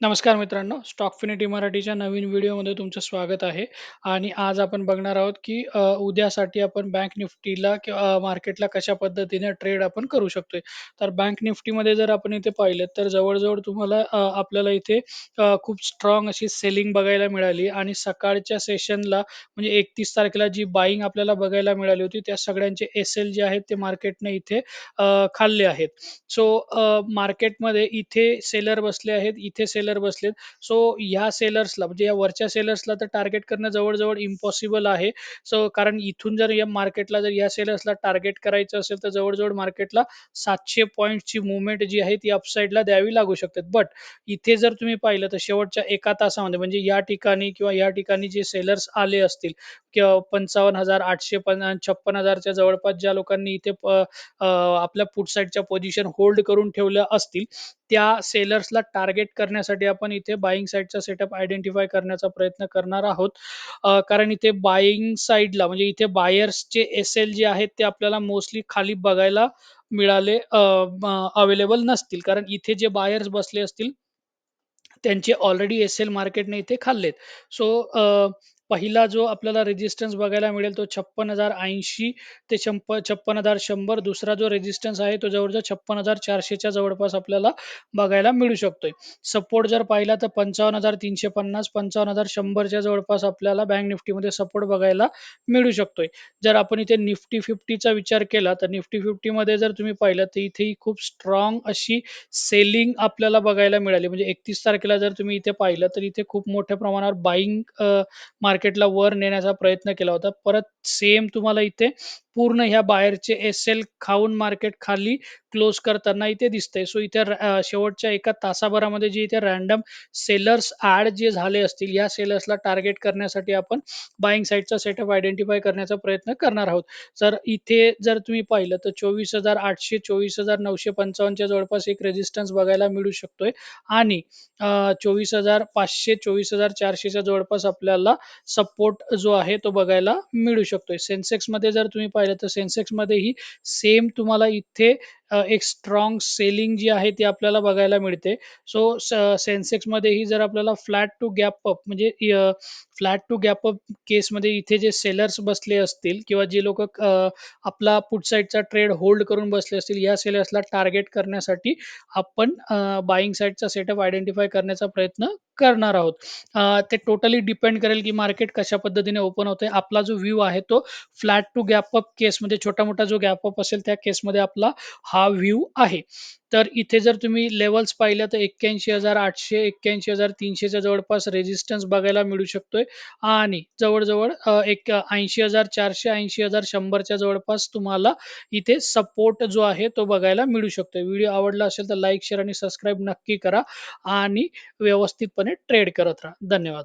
नमस्कार मित्रांनो, स्टॉकफिनिटी मराठीच्या नवीन व्हिडिओमध्ये तुमचं स्वागत आहे आणि आज आपण बघणार आहोत, की अ, उद्यासाठी आपण बँक निफ्टीला किंवा मार्केटला कशा पद्धतीने ट्रेड आपण करू शकतोय. तर बँक निफ्टीमध्ये जर आपण इथे पाहिलं तर जवळ-जवळ तुम्हाला अ, आपल्याला इथे अ, खूप स्ट्राँग अशी सेलिंग बघायला मिळाली आणि सकाळच्या सेशनला म्हणजे 31 तारखेला जी बाईंग आपल्याला बघायला मिळाली होती, त्या सगळ्यांचे एस-एल जे आहेत ते मार्केटने इथे अ, खाल्ले आहेत. सो मार्केटमध्ये इथे सेलर बसले आहेत, इथे सेलर बसलेत. सो ह्या सेलर्सला म्हणजे या वरच्या सेलर्सला तर टार्गेट करणं जवळ-जवळ इम्पॉसिबल आहे. सो कारण इथून जर या मार्केटला जर या सेलर्सला टार्गेट करायचं असेल, तर जवळ-जवळ मार्केटला सातशे पॉईंटची मुवमेंट जी आहे ती अपसाईडला द्यावी लागू शकते. बट इथे जर तुम्ही पाहिलं तर शेवटच्या एका तासामध्ये म्हणजे या ठिकाणी किंवा या ठिकाणी जे सेलर्स आले असतील किंवा 55,800 पन 56,000 च्या जवळपास ज्या लोकांनी इथे आपल्या पुट साईडच्या पोझिशन होल्ड करून ठेवल्या असतील, त्या सेलर्सला टार्गेट करण्यासाठी आपण इथे बाईंग साइडचा सेटअप आयडेंटिफाय करण्याचा प्रयत्न करणार आहोत. कारण इथे बायिंग साईडला म्हणजे इथे बायर्सचे एस-एल जे आहेत ते आपल्याला मोस्टली खाली बघायला मिळाले अवेलेबल नसतील. कारण इथे जे बायर्स बसले असतील त्यांचे ऑलरेडी एस-एल मार्केटने इथे खाल्लेत. सो अ, पहिला जो आपल्याला रेजिस्टन्स बघायला मिळेल तो 56,080 ते छप्प 56,100 दुसरा जो रेजिस्टन्स आहे तो जवळजवळ छप्पन हजार चारशेच्या जवळपास आपल्याला बघायला मिळू शकतोय. सपोर्ट जर पाहिला तर पंचावन्न हजार तीनशे पन्नास पंचावन्न हजार शंभरच्या जवळपास आपल्याला बँक निफ्टीमध्ये सपोर्ट बघायला मिळू शकतोय. जर आपण इथे निफ्टी 50चा विचार केला तर निफ्टी 50मध्ये जर तुम्ही पाहिलं तर इथेही खूप स्ट्राँग अशी सेलिंग आपल्याला बघायला मिळाली. म्हणजे 31 तारखेला जर तुम्ही इथे पाहिलं तर इथे खूप मोठ्या प्रमाणावर बाईंग मार्केट मार्केटला वर नेण्याचा प्रयत्न केला होता. परत सेम तुम्हाला इथे पूर्ण ह्या बाहेरचे एस-एल खाऊन मार्केट खाली क्लोज करताना इथे दिसतंय. सो इथे शेवटच्या एका तासाभरामध्ये जे इथे रॅन्डम सेलर्स ॲड जे झाले असतील, या सेलर्सला टार्गेट करण्यासाठी आपण बाईंग साइडचा सेटअप आयडेंटिफाय करण्याचा प्रयत्न करणार आहोत. तर इथे जर तुम्ही पाहिलं तर चोवीस हजार आठशे चोवीस हजार नऊशे पंचावन्नच्या जवळपास एक रेझिस्टन्स बघायला मिळू शकतोय आणि चोवीस हजार पाचशे चोवीस हजार चारशेच्या जवळपास आपल्याला सपोर्ट जो आहे तो बघायला मिळू शकतो शकतोय. सेन्सेक्समध्ये जर तुम्ही पाहिलं तर सेन्सेक्समध्येही सेम तुम्हाला इथे अ, एक स्ट्राँग सेलिंग जी आहे ती आपल्याला बघायला मिळते. सो स सेन्सेक्समध्येही जर आपल्याला फ्लॅट टू गॅप अप म्हणजे अ, फ्लॅट टू गॅप अप केसमध्ये इथे जे सेलर्स बसले असतील किंवा जे लोकं अ, आपला पुट साइडचा ट्रेड होल्ड करून बसले असतील, या सेलर्सला टार्गेट करण्यासाठी आपण अ, बायिंग साइडचा सेटअप आयडेंटिफाय करण्याचा प्रयत्न करणार आहोत. अ, ते टोटली डिपेंड करेल, की मार्केट कशा पद्धतीने ओपन होतंय. आपला जो व्ह्यू आहे तो फ्लॅट टू गॅप अप केसमध्ये छोटा-मोठा जो गॅप अप असेल त्या केसमध्ये आपला हा व्ह्यू आहे. तर इथे जर तुम्ही लेवल्स पाहिल्या तर एक्क्याऐंशी हजार आठशे एक्क्याऐंशी हजार तीनशेच्या जवळपास रेझिस्टन्स बघायला मिळू शकतोय आणि जवळजवळ एक ऐंशी हजार चारशे ऐंशी हजार शंभरच्या जवळपास तुम्हाला इथे सपोर्ट जो आहे तो बघायला मिळू शकतोय. व्हिडिओ आवडला असेल तर लाईक, शेअर आणि सबस्क्राईब नक्की करा आणि व्यवस्थितपणे ट्रेड करत राहा. धन्यवाद.